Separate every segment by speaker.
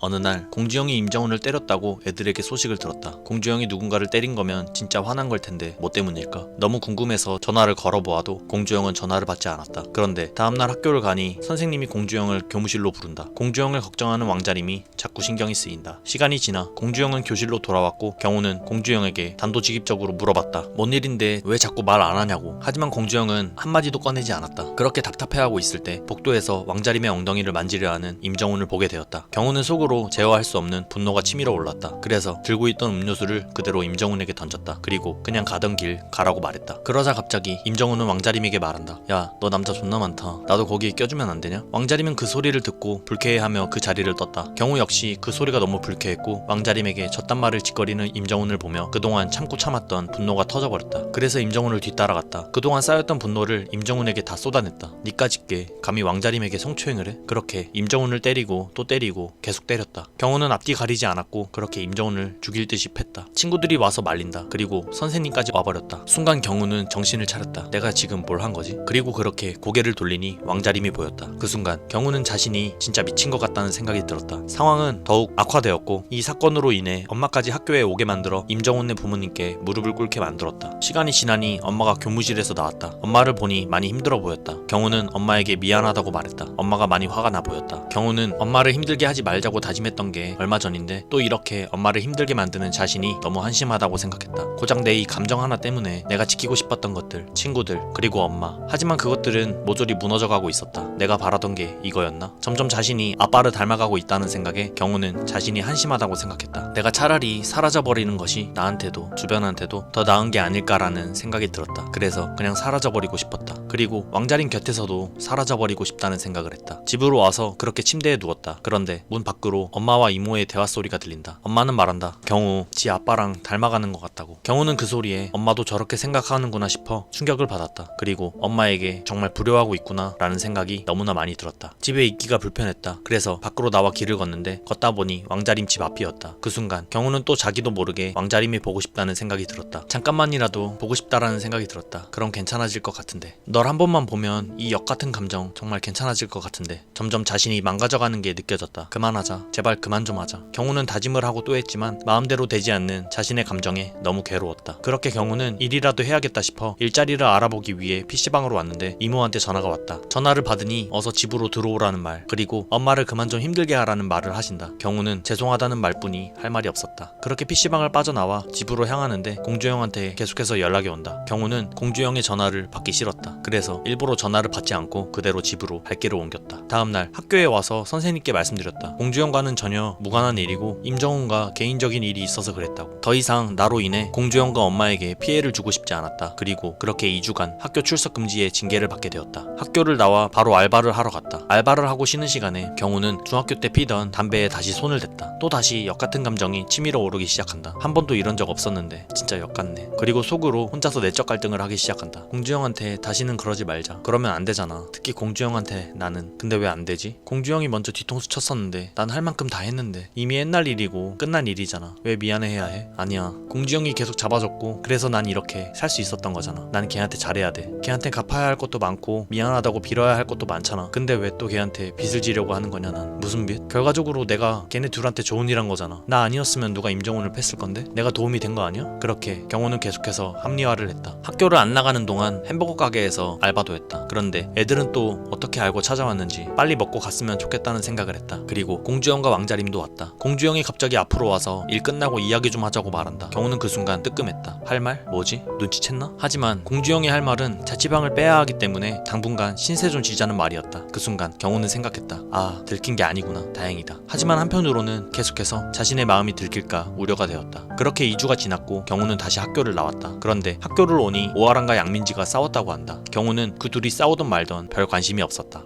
Speaker 1: 어느 날 공주영이 임정훈을 때렸다고 애들에게 소식을 들었다. 공주영이 누군가를 때린 거면 진짜 화난 걸 텐데 뭐 때문일까? 너무 궁금해서 전화를 걸어보아도 공주영은 전화를 받지 않았다. 그런데 다음날 학교를 가니 선생님이 공주영을 교무실로 부른다. 공주영을 걱정하는 왕자림이 자꾸 신경이 쓰인다. 시간이 지나 공주영은 교실로 돌아왔고 경우는 공주영에게 단도직입적으로 물어봤다. 뭔 일인데 왜 자꾸 말 안 하냐고. 하지만 공주영은 한마디도 꺼내지 않았다. 그렇게 답답해하고 있을 때 복도에서 왕자림의 엉덩이를 만지려 하는 임정훈을 보게 되었다. 경우는 속으로 제어할 수 없는 분노가 치밀어 올랐다. 그래서 들고 있던 음료수를 그대로 임정훈에게 던졌다. 그리고 그냥 가던 길 가라고 말했다. 그러자 갑자기 임정훈은 왕자림에게 말한다. 야, 너 남자 존나 많다. 나도 거기에 껴주면 안 되냐? 왕자림은 그 소리를 듣고 불쾌해하며 그 자리를 떴다. 경우 역시 그 소리가 너무 불쾌했고 왕자림에게 저딴 말을 짓거리는 임정훈을 보며 그동안 참고 참았던 분노가 터져버렸다. 그래서 임정훈을 뒤따라갔다. 그동안 쌓였던 분노를 임정훈에게 다 쏟아냈다. 니까짓게 감히 왕자림에게 성추행을 해? 그렇게 임정훈을 때리고 또 때리고 계속 때렸다. 경훈은 앞뒤 가리지 않았고 그렇게 임정훈을 죽일 듯이 팼다. 친구들이 와서 말린다. 그리고 선생님까지 와버렸다. 순간 경훈은 정신을 차렸다. 내가 지금 뭘 한 거지? 그리고 그렇게 고개를 돌리니 왕자림이 보였다. 그 순간 경훈은 자신이 진짜 미친 것 같다는 생각이 들었다. 상황은 더욱 악화되었고 이 사건으로 인해 엄마까지 학교에 오게 만들어 임정훈의 부모님께 무릎을 꿇게 만들었다. 시간이 지나니 엄마가 교무실에서 나왔다. 엄마를 보니 많이 힘들어 보였다. 경훈은 엄마에게 미안하다고 말했다. 엄마가 많이 화가 나 보였다. 경훈은 엄마를 힘들게 하지 말자고 다짐했던 게 얼마 전인데 또 이렇게 엄마를 힘들게 만드는 자신이 너무 한심하다고 생각했다. 고작 내 이 감정 하나 때문에 내가 지키고 싶었던 것들, 친구들, 그리고 엄마. 하지만 그것들은 모조리 무너져가고 있었다. 내가 바라던 게 이거였나? 점점 자신이 아빠를 닮아가고 있다는 생각에 경우는 자신이 한심하다고 생각했다. 내가 차라리 사라져버리는 것이 나한테도 주변한테도 더 나은 게 아닐까라는 생각이 들었다. 그래서 그냥 사라져버리고 싶었다. 그리고 왕자린 곁에서도 사라져버리고 싶다는 생각을 했다. 집으로 와서 그렇게 침대에 누웠다. 그런데 문 밖으로 엄마와 이모의 대화 소리가 들린다. 엄마는 말한다. 경우, 지 아빠랑 닮아가는 것 같다고. 경우는 그 소리에 엄마도 저렇게 생각하는구나 싶어 충격을 받았다. 그리고 엄마에게 정말 불효하고 있구나 라는 생각이 너무나 많이 들었다. 집에 있기가 불편했다. 그래서 밖으로 나와 길을 걷는데 걷다 보니 왕자림 집 앞이었다. 그 순간 경우는 또 자기도 모르게 왕자림이 보고 싶다는 생각이 들었다. 잠깐만이라도 보고 싶다라는 생각이 들었다. 그럼 괜찮아질 것 같은데. 널 한 번만 보면 이 역 같은 감정 정말 괜찮아질 것 같은데. 점점 자신이 망가져가는 게 느껴졌다. 그만하자. 제발 그만 좀 하자. 경우는 다짐을 하고 또 했지만 마음대로 되지 않는 자신의 감정에 너무 괴로웠다. 그렇게 경우는 일이라도 해야겠다 싶어 일자리를 알아보기 위해 PC방으로 왔는데 이모한테 전화가 왔다. 전화를 받으니 어서 집으로 들어오라는 말, 그리고 엄마를 그만 좀 힘들게 하라는 말을 하신다. 경우는 죄송하다는 말뿐이 할 말이 없었다. 그렇게 PC방을 빠져나와 집으로 향하는데 공주영한테 계속해서 연락이 온다. 경우는 공주영의 전화를 받기 싫었다. 그래서 일부러 전화를 받지 않고 그대로 집으로 발길을 옮겼다. 다음날 학교에 와서 선생님께 말씀드렸다. 공주영 과는 전혀 무관한 일이고 임정훈과 개인적인 일이 있어서 그랬다고. 더 이상 나로 인해 공주영과 엄마에게 피해를 주고 싶지 않았다. 그리고 그렇게 2주간 학교 출석 금지에 징계를 받게 되었다. 학교를 나와 바로 알바를 하러 갔다. 알바를 하고 쉬는 시간에 경우는 중학교 때 피던 담배에 다시 손을 댔다. 또 다시 역 같은 감정이 치밀어 오르기 시작한다. 한 번도 이런 적 없었는데 진짜 역 같네. 그리고 속으로 혼자서 내적 갈등을 하기 시작한다. 공주영한테 다시는 그러지 말자. 그러면 안 되잖아. 특히 공주영한테 나는. 근데 왜 안 되지? 공주영이 먼저 뒤통수 쳤었는데 난할 만큼 다 했는데 이미 옛날 일이고 끝난 일이잖아. 왜 미안해해야 해? 아니야. 공주영이 계속 잡아줬고 그래서 난 이렇게 살 수 있었던 거잖아. 난 걔한테 잘해야 돼. 걔한테 갚아야 할 것도 많고 미안하다고 빌어야 할 것도 많잖아. 근데 왜 또 걔한테 빚을 지려고 하는 거냐 난. 무슨 빚? 결과적으로 내가 걔네 둘한테 좋은 일 한 거잖아. 나 아니었으면 누가 임정훈을 팼을 건데? 내가 도움이 된 거 아니야? 그렇게 경호는 계속해서 합리화를 했다. 학교를 안 나가는 동안 햄버거 가게에서 알바도 했다. 그런데 애들은 또 어떻게 알고 찾아왔는지 빨리 먹고 갔으면 좋겠다는 생각을 했다. 그리고 공주 영과 왕자림도 왔다. 공주영이 갑자기 앞으로 와서 일 끝나고 이야기 좀 하자고 말한다. 경호는 그 순간 뜨끔했다. 할 말? 뭐지? 눈치챘나? 하지만 공주영이 할 말은 자취방을 빼야 하기 때문에 당분간 신세 좀 지자는 말이었다. 그 순간 경호는 생각했다. 아, 들킨 게 아니구나. 다행이다. 하지만 한편으로는 계속해서 자신의 마음이 들킬까 우려가 되었다. 그렇게 2주가 지났고 경호는 다시 학교를 나왔다. 그런데 학교를 오니 오아랑과 양민지가 싸웠다고 한다. 경호는 그 둘이 싸우던 말던 별 관심이 없었다.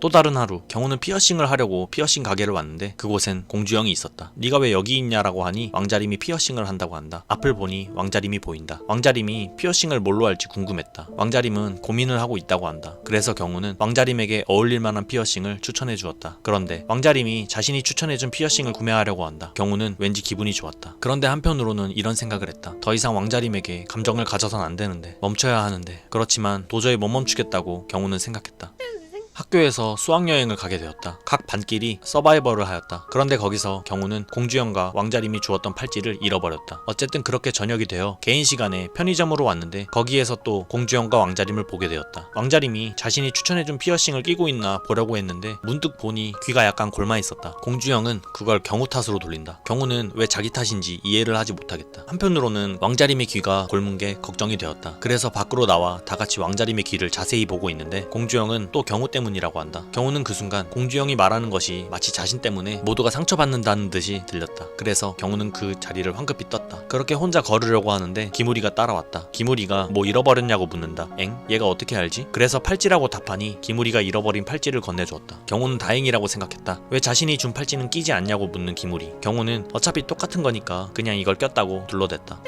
Speaker 1: 또 다른 하루 경호는 피어싱을 하려고 피어싱 가게를 왔는데 그곳엔 공주영이 있었다. 네가 왜 여기 있냐라고 하니 왕자림이 피어싱을 한다고 한다. 앞을 보니 왕자림이 보인다. 왕자림이 피어싱을 뭘로 할지 궁금했다. 왕자림은 고민을 하고 있다고 한다. 그래서 경호는 왕자림에게 어울릴 만한 피어싱을 추천해 주었다. 그런데 왕자림이 자신이 추천해 준 피어싱을 구매하려고 한다. 경호는 왠지 기분이 좋았다. 그런데 한편으로는 이런 생각을 했다. 더 이상 왕자림에게 감정을 가져선 안 되는데 멈춰야 하는데 그렇지만 도저히 못 멈추겠다고 경호는 생각했다. 학교에서 수학여행을 가게 되었다. 각 반끼리 서바이벌을 하였다. 그런데 거기서 경우는 공주영과 왕자림이 주었던 팔찌를 잃어버렸다. 어쨌든 그렇게 저녁이 되어 개인 시간에 편의점으로 왔는데 거기에서 또 공주영과 왕자림을 보게 되었다. 왕자림이 자신이 추천해준 피어싱을 끼고 있나 보려고 했는데 문득 보니 귀가 약간 골마 있었다. 공주영은 그걸 경우 탓으로 돌린다. 경우는 왜 자기 탓인지 이해를 하지 못하겠다. 한편으로는 왕자림의 귀가 골문 게 걱정이 되었다. 그래서 밖으로 나와 다 같이 왕자림의 귀를 자세히 보고 있는데 공주영은 또 경우 때문 이라고 한다. 경우는 그 순간 공주영이 말하는 것이 마치 자신 때문에 모두가 상처받는다는 듯이 들렸다. 그래서 경우는 그 자리를 황급히 떴다. 그렇게 혼자 걸으려고 하는데 기무리가 따라왔다. 기무리가 뭐 잃어버렸냐고 묻는다. 엥? 얘가 어떻게 알지? 그래서 팔찌라고 답하니 기무리가 잃어버린 팔찌를 건네주었다. 경우는 다행이라고 생각했다. 왜 자신이 준 팔찌는 끼지 않냐고 묻는 기무리. 경우는 어차피 똑같은 거니까 그냥 이걸 꼈다고 둘러댔다.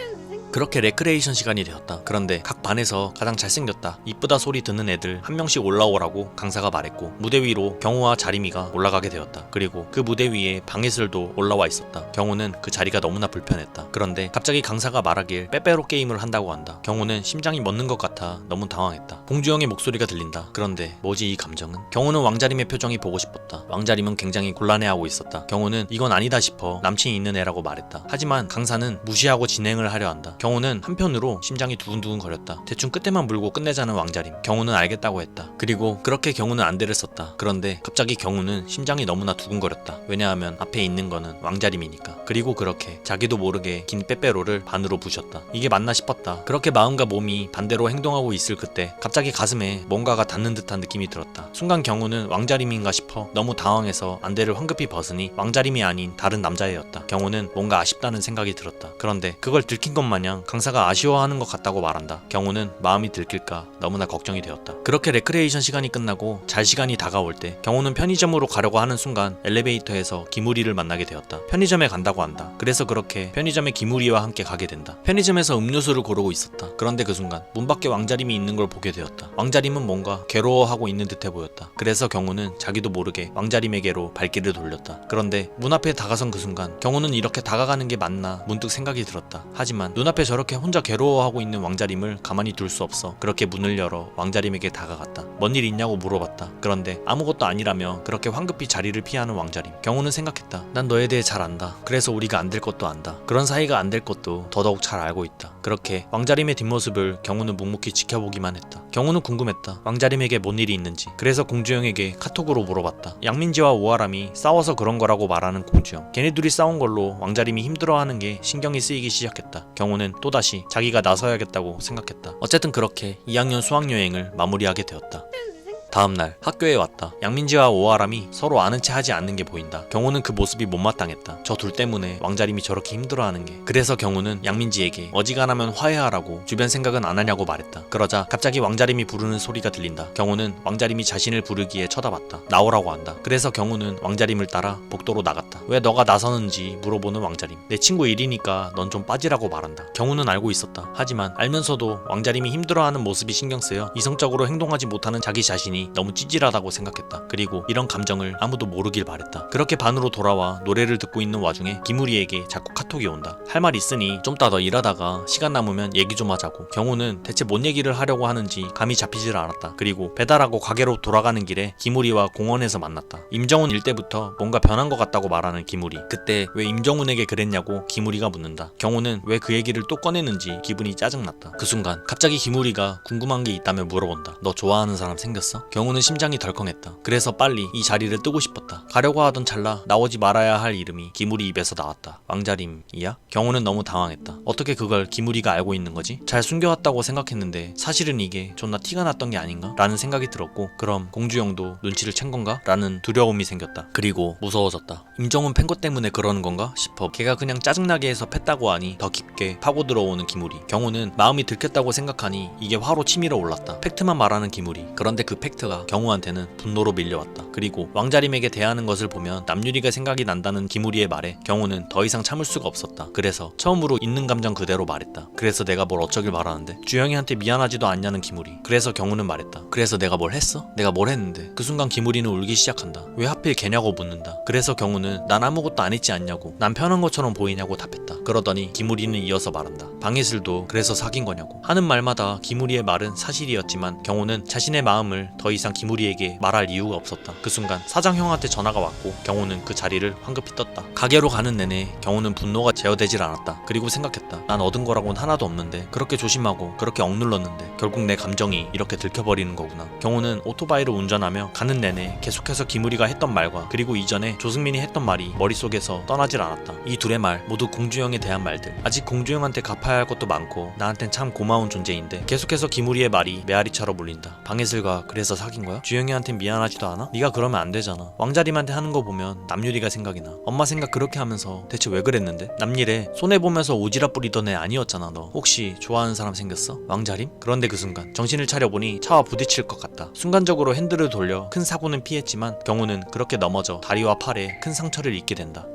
Speaker 1: 그렇게 레크레이션 시간이 되었다. 그런데 각 반에서 가장 잘생겼다, 이쁘다 소리 듣는 애들 한 명씩 올라오라고 강사가 말했고 무대 위로 경우와 자리미가 올라가게 되었다. 그리고 그 무대 위에 방해슬도 올라와 있었다. 경우는 그 자리가 너무나 불편했다. 그런데 갑자기 강사가 말하길 빼빼로 게임을 한다고 한다. 경우는 심장이 멎는 것 같아 너무 당황했다. 봉주영의 목소리가 들린다. 그런데 뭐지 이 감정은? 경우는 왕자림의 표정이 보고 싶었다. 왕자림은 굉장히 곤란해하고 있었다. 경우는 이건 아니다 싶어 남친이 있는 애라고 말했다. 하지만 강사는 무시하고 진행을 하려 한다. 경우는 한편으로 심장이 두근두근 거렸다. 대충 끝에만 물고 끝내자는 왕자림. 경우는 알겠다고 했다. 그리고 그렇게 경우는 안대를 썼다. 그런데 갑자기 경우는 심장이 너무나 두근거렸다. 왜냐하면 앞에 있는 거는 왕자림이니까. 그리고 그렇게 자기도 모르게 긴 빼빼로를 반으로 부셨다. 이게 맞나 싶었다. 그렇게 마음과 몸이 반대로 행동하고 있을 그때 갑자기 가슴에 뭔가가 닿는 듯한 느낌이 들었다. 순간 경우는 왕자림인가 싶어 너무 당황해서 안대를 황급히 벗으니 왕자림이 아닌 다른 남자애였다. 경우는 뭔가 아쉽다는 생각이 들었다. 그런데 그걸 들킨 것 마냥 강사가 아쉬워하는 것 같다고 말한다. 경우는 마음이 들킬까 너무나 걱정이 되었다. 그렇게 레크레이션 시간이 끝나고 잘 시간이 다가올 때 경우는 편의점으로 가려고 하는 순간 엘리베이터에서 기무리를 만나게 되었다. 편의점에 간다고 한다. 그래서 그렇게 편의점에 기무리와 함께 가게 된다. 편의점에서 음료수를 고르고 있었다. 그런데 그 순간 문 밖에 왕자림이 있는 걸 보게 되었다. 왕자림은 뭔가 괴로워하고 있는 듯해 보였다. 그래서 경우는 자기도 모르게 왕자림에게로 발길을 돌렸다. 그런데 문 앞에 다가선 그 순간 경우는 이렇게 다가가는 게 맞나 문득 생각이 들었다. 하지만 눈앞에 저렇게 혼자 괴로워하고 있는 왕자림을 가만히 둘 수 없어 그렇게 문을 열어 왕자림에게 다가갔다. 뭔 일 있냐고 물어봤다. 그런데 아무것도 아니라며 그렇게 황급히 자리를 피하는 왕자림. 경우는 생각했다. 난 너에 대해 잘 안다. 그래서 우리가 안 될 것도 안다. 그런 사이가 안 될 것도 더더욱 잘 알고 있다. 그렇게 왕자림의 뒷모습을 경우는 묵묵히 지켜보기만 했다. 경우는 궁금했다. 왕자림에게 뭔 일이 있는지. 그래서 공주영에게 카톡으로 물어봤다. 양민지와 오아람이 싸워서 그런 거라고 말하는 공주영. 걔네 둘이 싸운 걸로 왕자림이 힘들어하는 게 신경이 쓰이기 시작했다. 경우는 또다시 자기가 나서야겠다고 생각했다. 어쨌든 그렇게 2학년 수학여행을 마무리하게 되었다. 다음날 학교에 왔다. 양민지와 오아람이 서로 아는 체 하지 않는 게 보인다. 경호는 그 모습이 못마땅했다. 저 둘 때문에 왕자림이 저렇게 힘들어하는 게. 그래서 경호는 양민지에게 어지간하면 화해하라고 주변 생각은 안 하냐고 말했다. 그러자 갑자기 왕자림이 부르는 소리가 들린다. 경호는 왕자림이 자신을 부르기에 쳐다봤다. 나오라고 한다. 그래서 경호는 왕자림을 따라 복도로 나갔다. 왜 너가 나서는지 물어보는 왕자림. 내 친구 일이니까 넌 좀 빠지라고 말한다. 경호는 알고 있었다. 하지만 알면서도 왕자림이 힘들어하는 모습이 신경 쓰여 이성적으로 행동하지 못하는 자기 자신이 너무 찌질하다고 생각했다. 그리고 이런 감정을 아무도 모르길 바랬다. 그렇게 반으로 돌아와 노래를 듣고 있는 와중에 기무리에게 자꾸 카톡이 온다. 할 말 있으니 좀 따 더 일하다가 시간 남으면 얘기 좀 하자고. 경호는 대체 뭔 얘기를 하려고 하는지 감이 잡히질 않았다. 그리고 배달하고 가게로 돌아가는 길에 기무리와 공원에서 만났다. 임정훈 일 때부터 뭔가 변한 것 같다고 말하는 기무리. 그때 왜 임정훈에게 그랬냐고 기무리가 묻는다. 경호는 왜 그 얘기를 또 꺼내는지 기분이 짜증났다. 그 순간 갑자기 기무리가 궁금한 게 있다며 물어본다. 너 좋아하는 사람 생겼어? 경호는 심장이 덜컹했다. 그래서 빨리 이 자리를 뜨고 싶었다. 가려고 하던 찰나 나오지 말아야 할 이름이 기무리 입에서 나왔다. 왕자림이야? 경호는 너무 당황했다. 어떻게 그걸 기무리가 알고 있는 거지? 잘 숨겨왔다고 생각했는데 사실은 이게 존나 티가 났던 게 아닌가? 라는 생각이 들었고 그럼 공주영도 눈치를 챈 건가? 라는 두려움이 생겼다. 그리고 무서워졌다. 임정훈 팬것 때문에 그러는 건가 싶어 걔가 그냥 짜증나게 해서 팼다고 하니 더 깊게 파고 들어오는 기무리. 경호는 마음이 들켰다고 생각하니 이게 화로 치밀어 올랐다. 팩트만 말하는 기무리. 그런데 그 팩트 가 경호한테는 분노로 밀려왔다. 그리고 왕자림에게 대하는 것을 보면 남유리가 생각이 난다는 기무리의 말에 경호는 더 이상 참을 수가 없었다. 그래서 처음으로 있는 감정 그대로 말했다. 그래서 내가 뭘 어쩌길 바라는데 주영이한테 미안하지도 않냐는 기무리. 그래서 경호는 말했다. 그래서 내가 뭘 했어? 내가 뭘 했는데? 그 순간 기무리는 울기 시작한다. 왜 하필 걔냐고 묻는다. 그래서 경호는 난 아무것도 안 했지 않냐고. 난 편한 것처럼 보이냐고 답했다. 그러더니 기무리는 이어서 말한다. 방해슬도 그래서 사귄 거냐고. 하는 말마다 기무리의 말은 사실이었지만 경호는 자신의 마음을 더 이상 기무리에게 말할 이유가 없었다. 그 순간 사장 형한테 전화가 왔고 경호는 그 자리를 황급히 떴다. 가게로 가는 내내 경호는 분노가 제어되질 않았다. 그리고 생각했다. 난 얻은 거라고는 하나도 없는데 그렇게 조심하고 그렇게 억눌렀는데 결국 내 감정이 이렇게 들켜버리는 거구나. 경호는 오토바이를 운전하며 가는 내내 계속해서 기무리가 했던 말과 그리고 이전에 조승민이 했던 말이 머릿속에서 떠나질 않았다. 이 둘의 말 모두 공주형에 대한 말들. 아직 공주형한테 갚아야 할 것도 많고 나한텐 참 고마운 존재인데 계속해서 기무리의 말이 메아리처럼 울린다. 방해슬과 그래서 사귄 거야? 주영이한테 미안하지도 않아? 네가 그러면 안 되잖아. 왕자림한테 하는 거 보면 남유리가 생각이 나. 엄마 생각 그렇게 하면서 대체 왜 그랬는데? 남일에 손해 보면서 오지랖 부리던 애 아니었잖아 너. 혹시 좋아하는 사람 생겼어? 왕자림? 그런데 그 순간 정신을 차려보니 차와 부딪힐 것 같다. 순간적으로 핸들을 돌려 큰 사고는 피했지만 경우는 그렇게 넘어져 다리와 팔에 큰 상처를 입게 된다.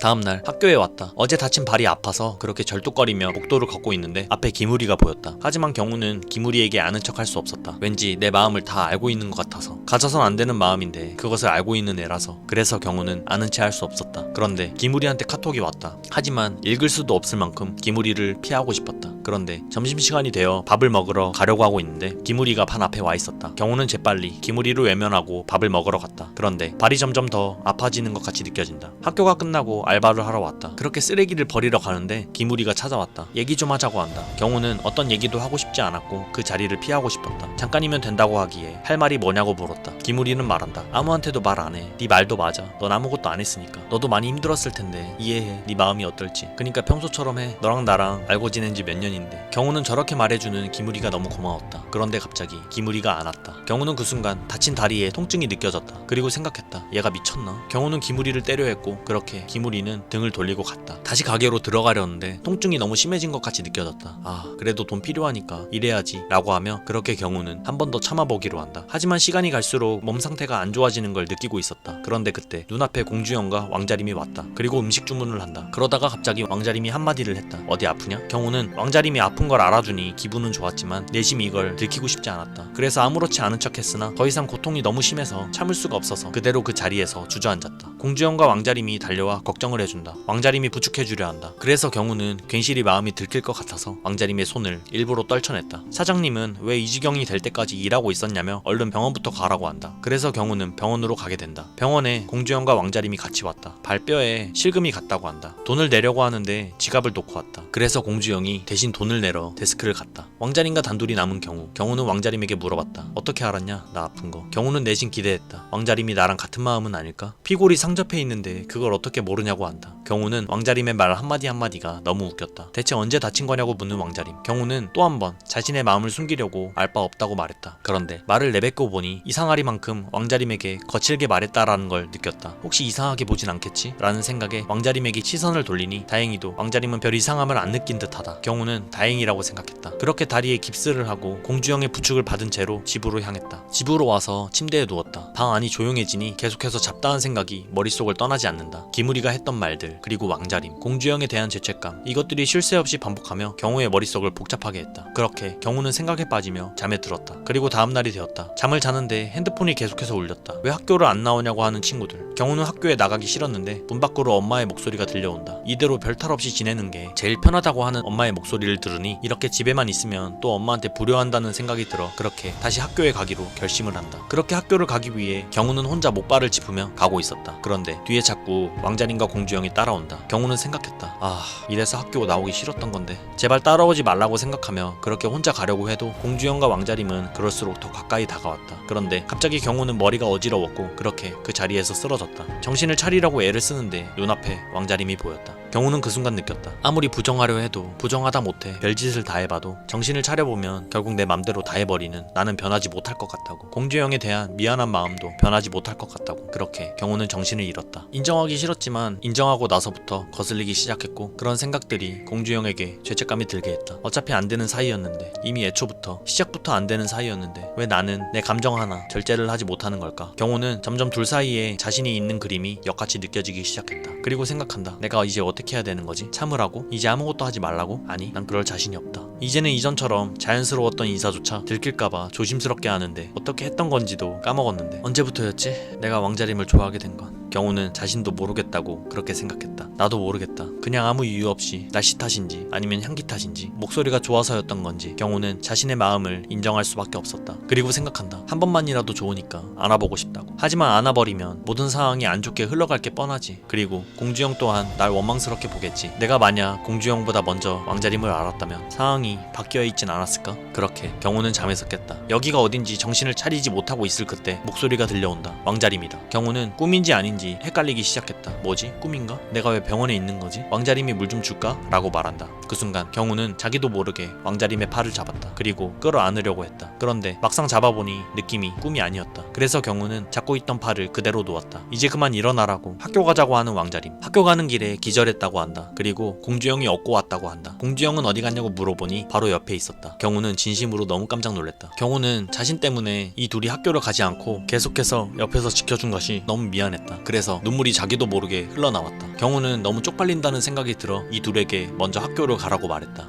Speaker 1: 다음날 학교에 왔다. 어제 다친 발이 아파서 그렇게 절뚝거리며 복도를 걷고 있는데 앞에 기무리가 보였다. 하지만 경우는 기무리에게 아는 척 할 수 없었다. 왠지 내 마음을 다 알고 있는 것 같아서. 가져선 안 되는 마음인데 그것을 알고 있는 애라서. 그래서 경우는 아는 채할수 없었다. 그런데 기무리한테 카톡이 왔다. 하지만 읽을 수도 없을 만큼 기무리를 피하고 싶었다. 그런데 점심시간이 되어 밥을 먹으러 가려고 하고 있는데 기무리가 반 앞에 와 있었다. 경우는 재빨리 기무리를 외면하고 밥을 먹으러 갔다. 그런데 발이 점점 더 아파지는 것 같이 느껴진다. 학교가 끝나고 알바를 하러 왔다. 그렇게 쓰레기를 버리러 가는데 기무리가 찾아왔다. 얘기 좀 하자고 한다. 경우는 어떤 얘기도 하고 싶지 않았고 그 자리를 피하고 싶었다. 잠깐이면 된다고 하기에 할 말이 뭐냐고 물었다. 기무리는 말한다. 아무한테도 말 안 해. 네 말도 맞아. 넌 아무것도 안 했으니까. 너도 많이 힘들었을 텐데 이해해. 네 마음이 어떨지. 그니까 평소처럼 해. 너랑 나랑 알고 지낸 지 몇 년인데. 경우는 저렇게 말해주는 기무리가 너무 고마웠다. 그런데 갑자기 기무리가 안 왔다. 경우는 그 순간 다친 다리에 통증이 느껴졌다. 그리고 생각했다. 얘가 미쳤나? 경우는 기무리를 때려 했고 그렇게 기무리 는 등을 돌리고 갔다. 다시 가게로 들어가려는데 통증이 너무 심해진 것 같이 느껴졌다. 아 그래도 돈 필요하니까 이래야지 라고 하며 그렇게 경우는 한 번 더 참아보기로 한다. 하지만 시간이 갈수록 몸 상태가 안 좋아지는 걸 느끼고 있었다. 그런데 그때 눈앞에 공주영과 왕자림이 왔다. 그리고 음식 주문을 한다. 그러다가 갑자기 왕자림이 한마디를 했다. 어디 아프냐? 경우는 왕자림이 아픈 걸 알아주니 기분은 좋았지만 내심 이걸 들키고 싶지 않았다. 그래서 아무렇지 않은 척 했으나 더 이상 고통이 너무 심해서 참을 수가 없어서 그대로 그 자리에서 주저앉았다. 공주영과 왕자림이 달려와 걱정 을 해준다. 왕자림이 부축해주려 한다. 그래서 경우는 괜시리 마음이 들킬 것 같아서 왕자림의 손을 일부러 떨쳐냈다. 사장님은 왜 이 지경이 될 때까지 일하고 있었냐며 얼른 병원부터 가라고 한다. 그래서 경우는 병원으로 가게 된다. 병원에 공주영과 왕자림이 같이 왔다. 발뼈에 실금이 갔다고 한다. 돈을 내려고 하는데 지갑을 놓고 왔다. 그래서 공주영이 대신 돈을 내러 데스크를 갔다. 왕자림과 단둘이 남은 경우, 경우는 왕자림에게 물어봤다. 어떻게 알았냐? 나 아픈 거. 경우는 내심 기대했다. 왕자림이 나랑 같은 마음은 아닐까? 피골이 상접해 있는데 그걸 어떻게 모르냐고 한다. 경우는 왕자림의 말 한마디 한마디가 너무 웃겼다. 대체 언제 다친 거냐고 묻는 왕자림. 경우는 또 한 번 자신의 마음을 숨기려고 알 바 없다고 말했다. 그런데 말을 내뱉고 보니 이상하리만큼 왕자림에게 거칠게 말했다라는 걸 느꼈다. 혹시 이상하게 보진 않겠지? 라는 생각에 왕자림에게 시선을 돌리니 다행히도 왕자림은 별 이상함을 안 느낀 듯하다. 경우는 다행이라고 생각했다. 그렇게 다리에 깁스를 하고 공주형의 부축을 받은 채로 집으로 향했다. 집으로 와서 침대에 누웠다. 방 안이 조용해지니 계속해서 잡다한 생각이 머릿속을 떠나지 않는다. 기무리가 했던 말들, 그리고 왕자림, 공주형에 대한 죄책감, 이것들이 쉴 새 없이 반복하며 경우의 머릿속을 복잡하게 했다. 그렇게 경우는 생각에 빠지며 잠에 들었다. 그리고 다음 날이 되었다. 잠을 자는데 핸드폰이 계속해서 울렸다. 왜 학교를 안 나오냐고 하는 친구들. 경우는 학교에 나가기 싫었는데 문 밖으로 엄마의 목소리가 들려온다. 이대로 별탈 없이 지내는 게 제일 편하다고 하는 엄마의 목소리를 들으니 이렇게 집에만 있으면 또 엄마한테 불효한다는 생각이 들어 그렇게 다시 학교에 가기로 결심을 한다. 그렇게 학교를 가기 위해 경우는 혼자 목발을 짚으며 가고 있었다. 그런데 뒤에 자꾸 왕자님과 공 주영이 따라온다. 경우는 생각했다. 아, 이래서 학교 나오기 싫었던 건데 제발 따라오지 말라고 생각하며 그렇게 혼자 가려고 해도 공주영과 왕자림은 그럴수록 더 가까이 다가왔다. 그런데 갑자기 경우는 머리가 어지러웠고 그렇게 그 자리에서 쓰러졌다. 정신을 차리려고 애를 쓰는데 눈앞에 왕자림이 보였다. 경우는 그 순간 느꼈다. 아무리 부정하려 해도 부정하다 못해 별짓을 다 해봐도 정신을 차려보면 결국 내 맘대로 다 해버리는 나는 변하지 못할 것 같다고 공주영에 대한 미안한 마음도 변하지 못할 것 같다고 그렇게 경우는 정신을 잃었다. 인정하기 싫었지만 인정하고 나서부터 거슬리기 시작했고 그런 생각들이 공주영에게 죄책감이 들게 했다. 어차피 안 되는 사이였는데 이미 애초부터 시작부터 안 되는 사이였는데 왜 나는 내 감정 하나 절제를 하지 못하는 걸까? 경우는 점점 둘 사이에 자신이 있는 그림이 역같이 느껴지기 시작했다. 그리고 생각한다. 내가 이제 어떻게 해야 되는 거지? 참으라고? 이제 아무것도 하지 말라고? 아니, 난 그럴 자신이 없다. 이제는 이전처럼 자연스러웠던 인사조차 들킬까봐 조심스럽게 하는데 어떻게 했던 건지도 까먹었는데 언제부터였지? 내가 왕자림을 좋아하게 된 건. 경호는 자신도 모르겠다고 그렇게 생각했다. 나도 모르겠다. 그냥 아무 이유 없이 날씨 탓인지 아니면 향기 탓인지 목소리가 좋아서였던 건지 경호는 자신의 마음을 인정할 수밖에 없었다. 그리고 생각한다. 한 번만이라도 좋으니까 안아보고 싶다고. 하지만 안아버리면 모든 상황이 안 좋게 흘러갈 게 뻔하지. 그리고 공주영 또한 날 원망스럽게 보겠지. 내가 만약 공주영보다 먼저 왕자림을 알았다면 상황이 바뀌어 있진 않았을까? 그렇게 경호는 잠에서 깼다. 여기가 어딘지 정신을 차리지 못하고 있을 그때 목소리가 들려온다. 왕자림이다. 경호는 꿈인지 아닌지 헷갈리기 시작했다. 뭐지? 꿈인가? 내가 왜 병원에 있는 거지? 왕자림이 물 좀 줄까? 라고 말한다. 그 순간 경호는 자기도 모르게 왕자림의 팔을 잡았다. 그리고 끌어안으려고 했다. 그런데 막상 잡아보니 느낌이 꿈이 아니었다. 그래서 경호는 잡고 있던 팔을 그대로 놓았다. 이제 그만 일어나라고 학교 가자고 하는 왕자림. 학교 가는 길에 기절했다고 한다. 그리고 공주영이 업고 왔다고 한다. 공주영은 어디 갔냐고 물어보니 바로 옆에 있었다. 경호는 진심으로 너무 깜짝 놀랐다. 경호는 자신 때문에 이 둘이 학교를 가지 않고 계속해서 옆에서 지켜준 것이 너무 미안했다. 그래서 눈물이 자기도 모르게 흘러나왔다. 경호는 너무 쪽팔린다는 생각이 들어 이 둘에게 먼저 학교를 가라고 말했다.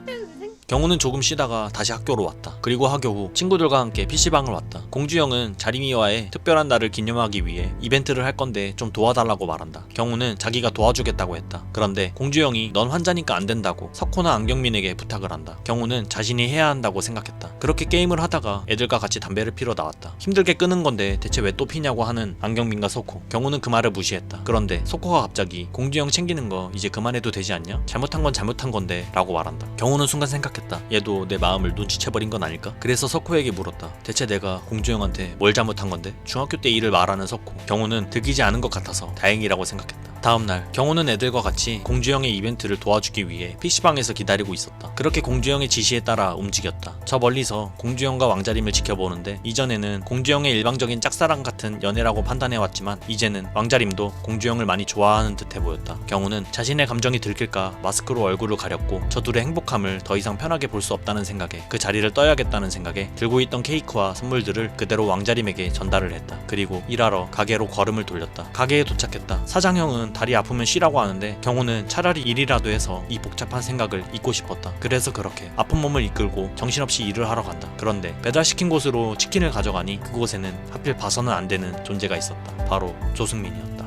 Speaker 1: 경호는 조금 쉬다가 다시 학교로 왔다. 그리고 학교 후 친구들과 함께 PC방을 왔다. 공주영은 자리미와의 특별한 날을 기념하기 위해 이벤트를 할 건데 좀 도와달라고 말한다. 경호는 자기가 도와주겠다고 했다. 그런데 공주영이 넌 환자니까 안 된다고 석호나 안경민에게 부탁을 한다. 경호는 자신이 해야 한다고 생각했다. 그렇게 게임을 하다가 애들과 같이 담배를 피러 나왔다. 힘들게 끄는 건데 대체 왜 또 피냐고 하는 안경민과 석호. 경호는 그 말을 무시했다. 그런데 석호가 갑자기 공주영 챙기는 거 이제 그만해도 되지 않냐? 잘못한 건 잘못한 건데 라고 말한다. 경호는 순간 생각했다. 얘도 내 마음을 눈치채버린 건 아닐까? 그래서 석호에게 물었다. 대체 내가 공주영한테 뭘 잘못한 건데? 중학교 때 일을 말하는 석호. 경호는 들키지 않은 것 같아서 다행이라고 생각했다. 다음날 경호는 애들과 같이 공주영의 이벤트를 도와주기 위해 PC방에서 기다리고 있었다. 그렇게 공주영의 지시에 따라 움직였다. 저 멀리서 공주영과 왕자림을 지켜보는데 이전에는 공주영의 일방적인 짝사랑 같은 연애라고 판단해왔지만 이제는 왕자림도 공주영을 많이 좋아하는 듯해 보였다. 경호는 자신의 감정이 들킬까 마스크로 얼굴을 가렸고 저 둘의 행복함을 더 이상 편하게 볼 수 없다는 생각에 그 자리를 떠야겠다는 생각에 들고 있던 케이크와 선물들을 그대로 왕자림에게 전달을 했다. 그리고 일하러 가게로 걸음을 돌렸다. 가게에 도착했다. 사장형 은 다리 아프면 쉬라고 하는데 경호는 차라리 일이라도 해서 이 복잡한 생각을 잊고 싶었다. 그래서 그렇게 아픈 몸을 이끌고 정신없이 일을 하러 간다. 그런데 배달시킨 곳으로 치킨을 가져가니 그곳에는 하필 봐서는 안 되는 존재가 있었다. 바로 조승민이었다.